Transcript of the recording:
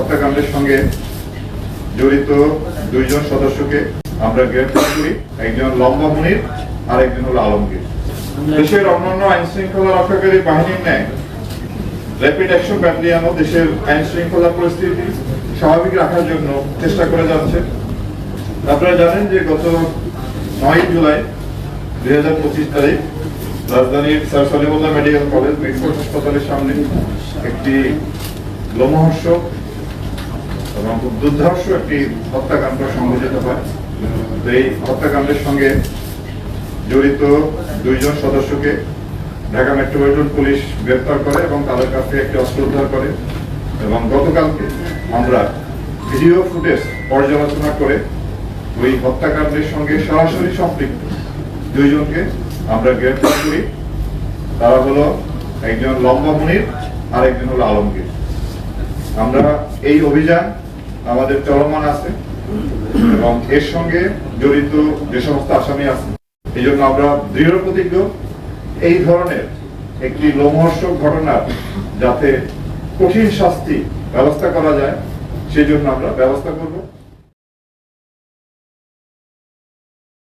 হত্যাকাণ্ডের সঙ্গে জড়িত দুইজন সদস্যকে আমরা গ্রেফতার করি। একজন লম্বা মুনির আর একজন হলো আলমগীর। দেশের অন্যান্য আইন শৃঙ্খলা রক্ষাকারী বাহিনীর ন্যায় র্যাপিড অ্যাকশন ব্যাটালিয়নও দেশের আইন শৃঙ্খলা পরিস্থিতি স্বাভাবিক রাখার জন্য চেষ্টা করে যাচ্ছে। আপনারা জানেন যে গত নয় জুলাই দুই হাজার পঁচিশ তারিখ রাজধানীর sir Salimullah medical college, medical হাসপাতালের সামনে একটি লোমহর্ষক এবং খুব দুর্ধর্ষ একটি হত্যাকাণ্ড সংঘটিত হয়। তো এই হত্যাকাণ্ডের সঙ্গে জড়িত দুইজন সদস্যকে ঢাকা মেট্রোপলিটন পুলিশ গ্রেফতার করে এবং তাদের কাছ থেকে একটি অস্ত্র উদ্ধার করে এবং গতকালকে আমরা ভিডিও ফুটেজ পর্যালোচনা করে ওই হত্যাকাণ্ডের সঙ্গে সরাসরি সম্পৃক্ত দুইজনকে আমরা গ্রেপ্তার করি। তারা হলো একজন লম্বা মুনির আর একজন হলো আলমগীর। আমরা এই অভিযান আমাদের চলমান আছে এবং এর সঙ্গে জড়িত যে সমস্ত আসামি আছে, এই জন্য আমরা দৃঢ় প্রতিজ্ঞ, এই ধরনের একটি লোমহর্ষক ঘটনার যাতে কঠিন শাস্তি ব্যবস্থা করা যায়, সেই জন্য আমরা ব্যবস্থা করব।